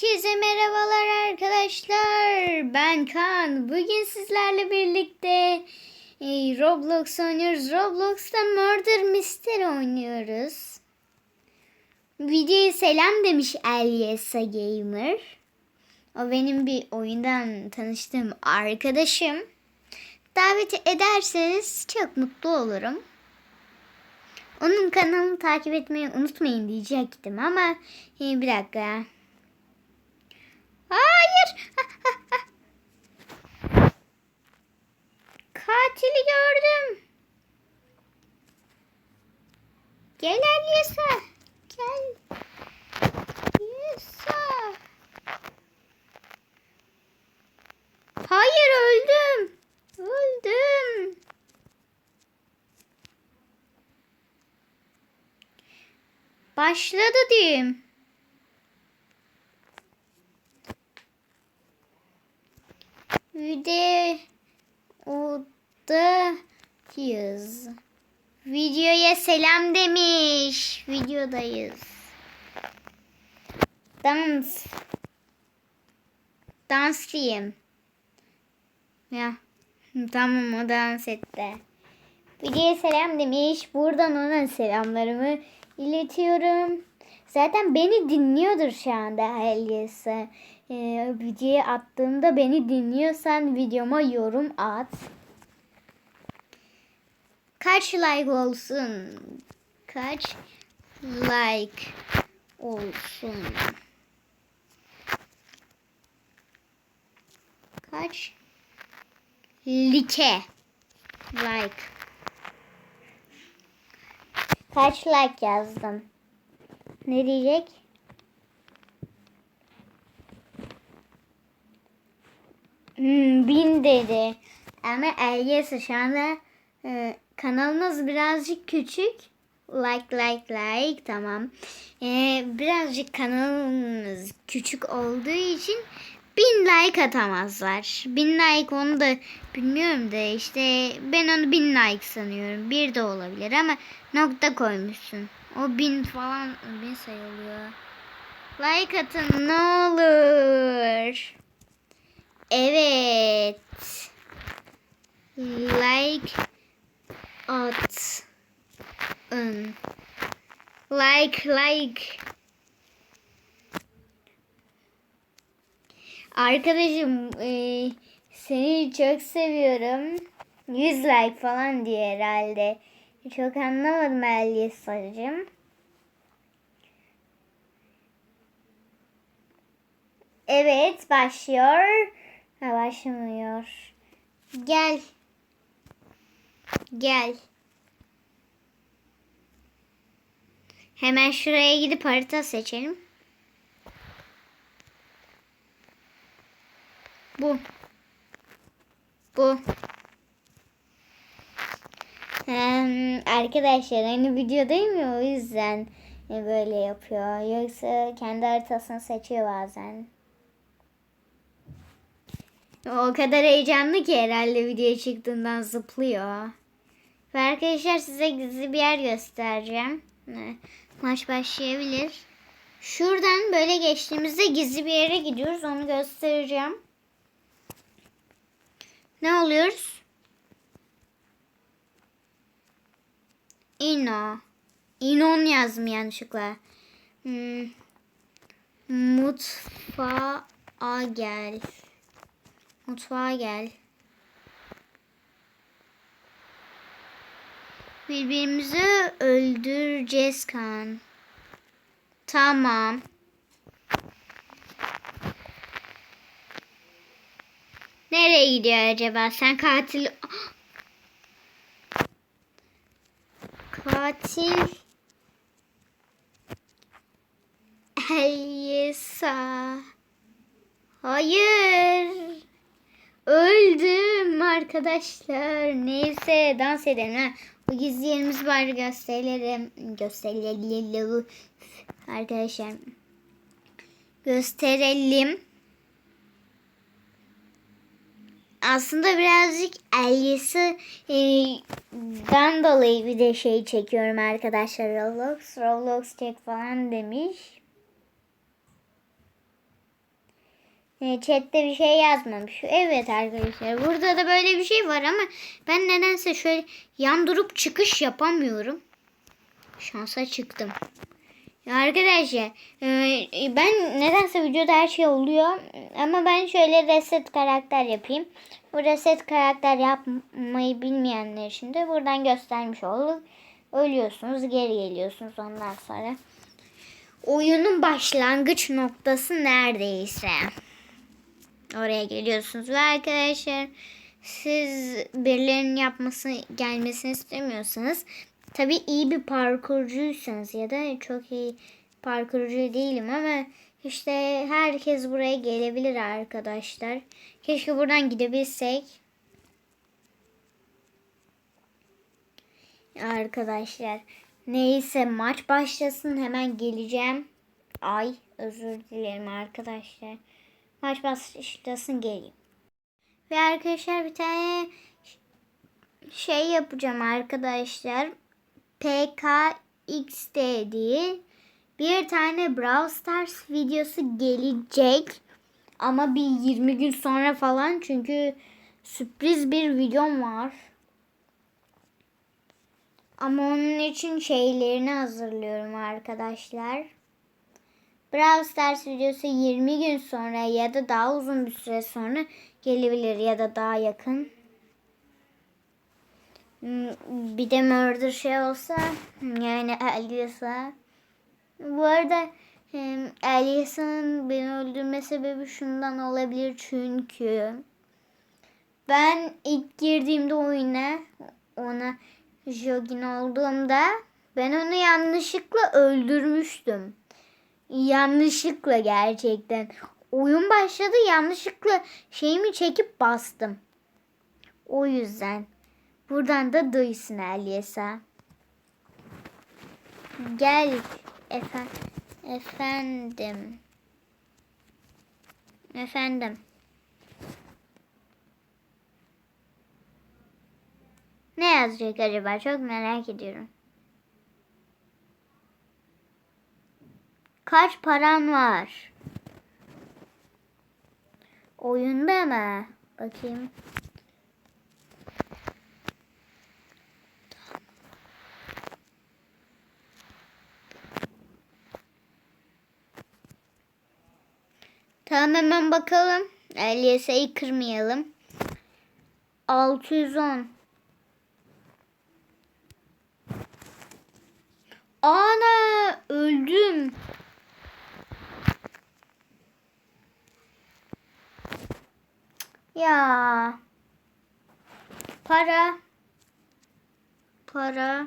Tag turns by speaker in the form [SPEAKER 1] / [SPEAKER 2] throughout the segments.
[SPEAKER 1] Herkese merhabalar arkadaşlar. Ben Kaan. Bugün sizlerle birlikte e, Roblox oynuyoruz. Roblox'ta Murder Mystery oynuyoruz. Videoya selam demiş Elyesa Gamer. O benim bir oyundan tanıştığım arkadaşım. Davet ederseniz çok mutlu olurum. Onun kanalını takip etmeyi unutmayın diyecektim ama e, bir dakika. Hayır. Katili gördüm. Gel Elyesa. Gel. Elyesa. Hayır öldüm. Öldüm. Başladı diyeyim. Videodayız. Videoya selam demiş. Videodayız. Dans. Dans diyeyim. Ya. Tamam o dans etti. Videoya selam demiş. Buradan ona selamlarımı iletiyorum. Zaten beni dinliyordur şu anda Elyesa. Ee, videoyu attığımda beni dinliyorsan videoma yorum at. Kaç like olsun? Kaç like olsun? Kaç like like Kaç like yazdım? Ne diyecek? Hmm, bin dedi. Ama Elyesa şu anda e, kanalımız birazcık küçük. Like like like tamam. E, birazcık kanalımız küçük olduğu için bin like atamazlar. Bin like onu da bilmiyorum da işte ben onu bin like sanıyorum. Bir de olabilir ama nokta koymuşsun. O bin falan bin sayılıyor. Like atın ne olur. Evet. Like at. ın. Like like. Arkadaşım e, seni çok seviyorum. 100 like falan diye herhalde. Çok anlamadım Elyesa'cığım. Evet başlıyor. Ha, başlamıyor. Gel. Gel. Hemen şuraya gidip harita seçelim. Bu. Bu. Hem, arkadaşlar hani videodayım ya o yüzden böyle yapıyor. Yoksa kendi haritasını seçiyor bazen. O kadar heyecanlı ki herhalde video çıktığından zıplıyor. Ve arkadaşlar size gizli bir yer göstereceğim. Maç başlayabilir. Şuradan böyle geçtiğimizde gizli bir yere gidiyoruz. Onu göstereceğim. Ne oluyoruz? Ino. İnon yazdım yanlışlıkla. Hmm. Mutfağa gel. Mutfağa gel. Birbirimizi öldüreceğiz kan. Tamam. Nereye gidiyor acaba? Sen katil... Katil... Elyesa. Hayır. Öldüm arkadaşlar. Neyse dans edelim. Ha. Bu gizli yerimiz var gösterelim. Gösterelim. Arkadaşlar. Gösterelim. Aslında birazcık Elyes'i e, dan dolayı bir de şey çekiyorum arkadaşlar. Roblox, Roblox çek falan demiş. E, chatte bir şey yazmamış. Evet arkadaşlar burada da böyle bir şey var ama ben nedense şöyle yan durup çıkış yapamıyorum. Şansa çıktım. Arkadaşlar e, ben nedense videoda her şey oluyor ama ben şöyle reset karakter yapayım. Bu reset karakter yapmayı bilmeyenler için de buradan göstermiş olduk. Ölüyorsunuz geri geliyorsunuz ondan sonra. Oyunun başlangıç noktası neredeyse. Oraya geliyorsunuz ve arkadaşlar siz birilerinin yapması gelmesini istemiyorsanız tabii iyi bir parkurcuysanız ya da çok iyi parkurcu değilim ama işte herkes buraya gelebilir arkadaşlar. Keşke buradan gidebilsek. Arkadaşlar neyse maç başlasın hemen geleceğim. Ay özür dilerim arkadaşlar. Maç başlasın geleyim. Ve arkadaşlar bir tane şey yapacağım arkadaşlar. PKXD diye bir tane Brawl Stars videosu gelecek. Ama bir 20 gün sonra falan çünkü sürpriz bir videom var. Ama onun için şeylerini hazırlıyorum arkadaşlar. Brawl Stars videosu 20 gün sonra ya da daha uzun bir süre sonra gelebilir ya da daha yakın. Hmm, Bir de murder şey olsa yani Elias'a. Bu arada Elias'ın beni öldürme sebebi şundan olabilir çünkü ben ilk girdiğimde oyuna ona Jogin olduğumda ben onu yanlışlıkla öldürmüştüm. Yanlışlıkla gerçekten. Oyun başladı yanlışlıkla şeyimi çekip bastım. O yüzden. Buradan da duysun Elyesa. Gel efendim. Efendim. Efendim. Ne yazacak acaba? Çok merak ediyorum. Kaç paran var? Oyunda mı? Bakayım. Tamam hemen bakalım. LYS'yi kırmayalım. 610. Ana öldüm. Ya. Para. Para.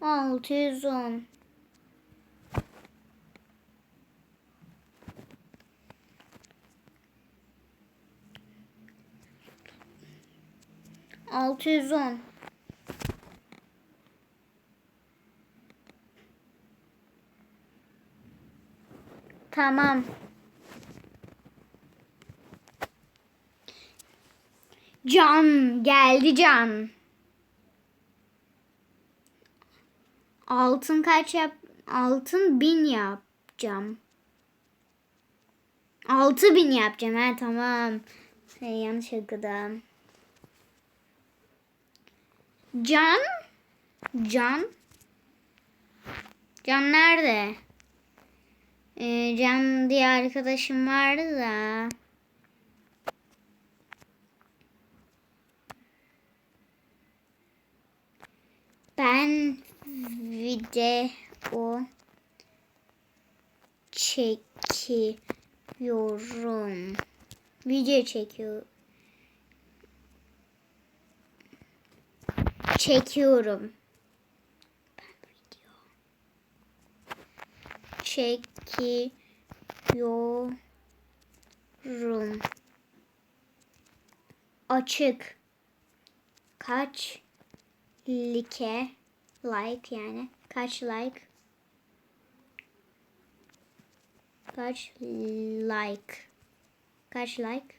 [SPEAKER 1] 610. Altı yüz on. Tamam. Can geldi can. Altın kaç yap? Altın bin yapacağım. Altı bin yapacağım. Ha tamam. Hey, yanlış okudum. Can? Can? Can nerede? Ee, Can diye arkadaşım vardı da. Ben video çekiyorum. Video çekiyor. Çekiyorum. Çekiyorum. Açık. Kaç like like yani kaç like kaç like kaç like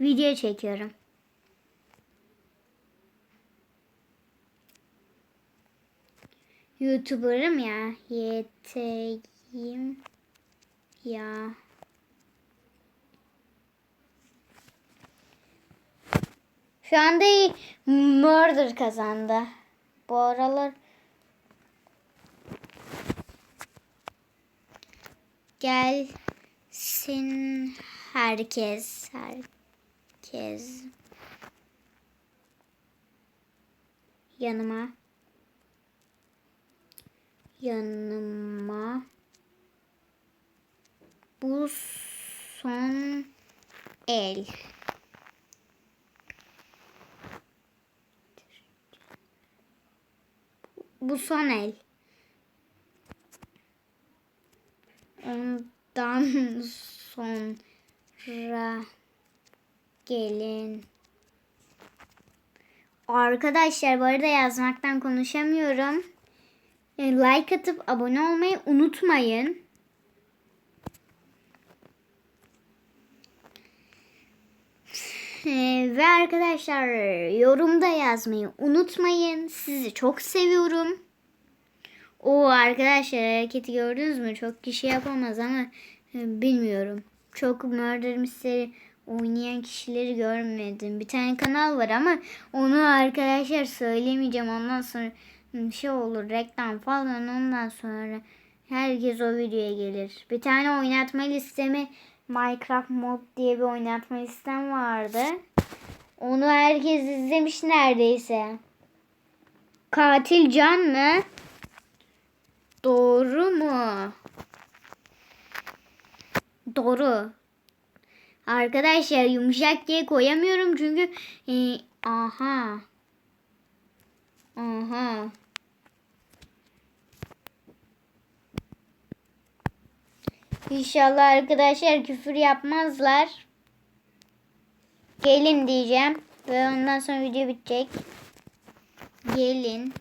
[SPEAKER 1] video çekiyorum. YouTuber'ım ya. Yeteğim ya. Şu anda Murder kazandı. Bu aralar gelsin herkes herkes yanıma. Yanıma. Bu son el. Bu son el. Ondan sonra gelin Arkadaşlar bu arada yazmaktan konuşamıyorum. E, Like atıp abone olmayı unutmayın. E, Ve arkadaşlar yorumda yazmayı unutmayın. Sizi çok seviyorum. O arkadaşlar hareketi gördünüz mü? Çok kişi yapamaz ama e, bilmiyorum. Çok Murder Mystery oynayan kişileri görmedim. Bir tane kanal var ama onu arkadaşlar söylemeyeceğim. Ondan sonra şey olur reklam falan ondan sonra herkes o videoya gelir. Bir tane oynatma listemi Minecraft Mod diye bir oynatma listem vardı. Onu herkes izlemiş neredeyse. Katil Can mı? Doğru mu? Doğru. Arkadaşlar yumuşak diye koyamıyorum çünkü e, aha. Aha. İnşallah arkadaşlar küfür yapmazlar. Gelin diyeceğim ve ondan sonra video bitecek. Gelin.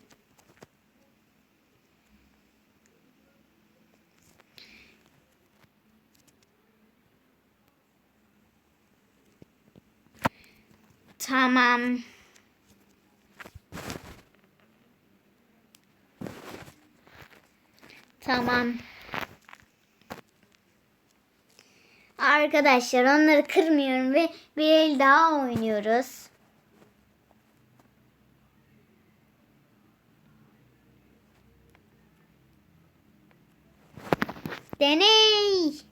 [SPEAKER 1] Tamam. Tamam. Arkadaşlar onları kırmıyorum ve bir el daha oynuyoruz. Deney.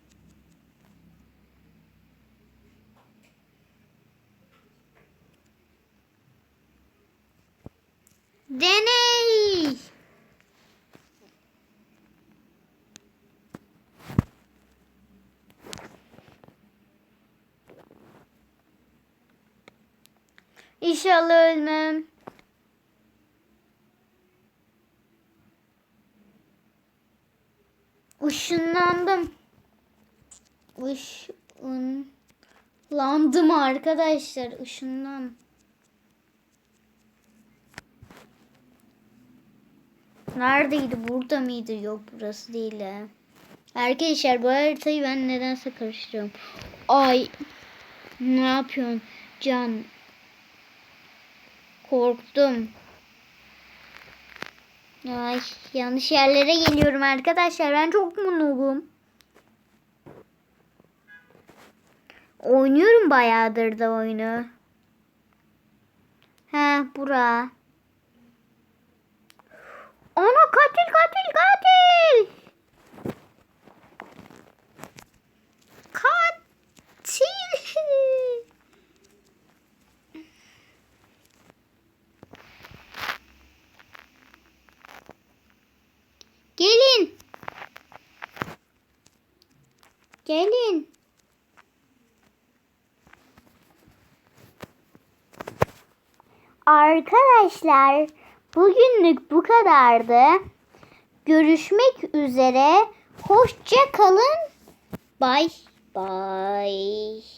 [SPEAKER 1] İnşallah ölmem. Işınlandım. Işınlandım arkadaşlar. Işınlan. Neredeydi? Burada mıydı? Yok burası değil. ha. Arkadaşlar bu haritayı ben nedense karıştırıyorum. Ay. Ne yapıyorsun? Can. Korktum. Ay yanlış yerlere geliyorum arkadaşlar. Ben çok mutluyum. Oynuyorum bayağıdır da oyunu. He bura. Ana katil katil. Katil. Gelin. Gelin. Arkadaşlar bugünlük bu kadardı. Görüşmek üzere. Hoşça kalın. Bye bye.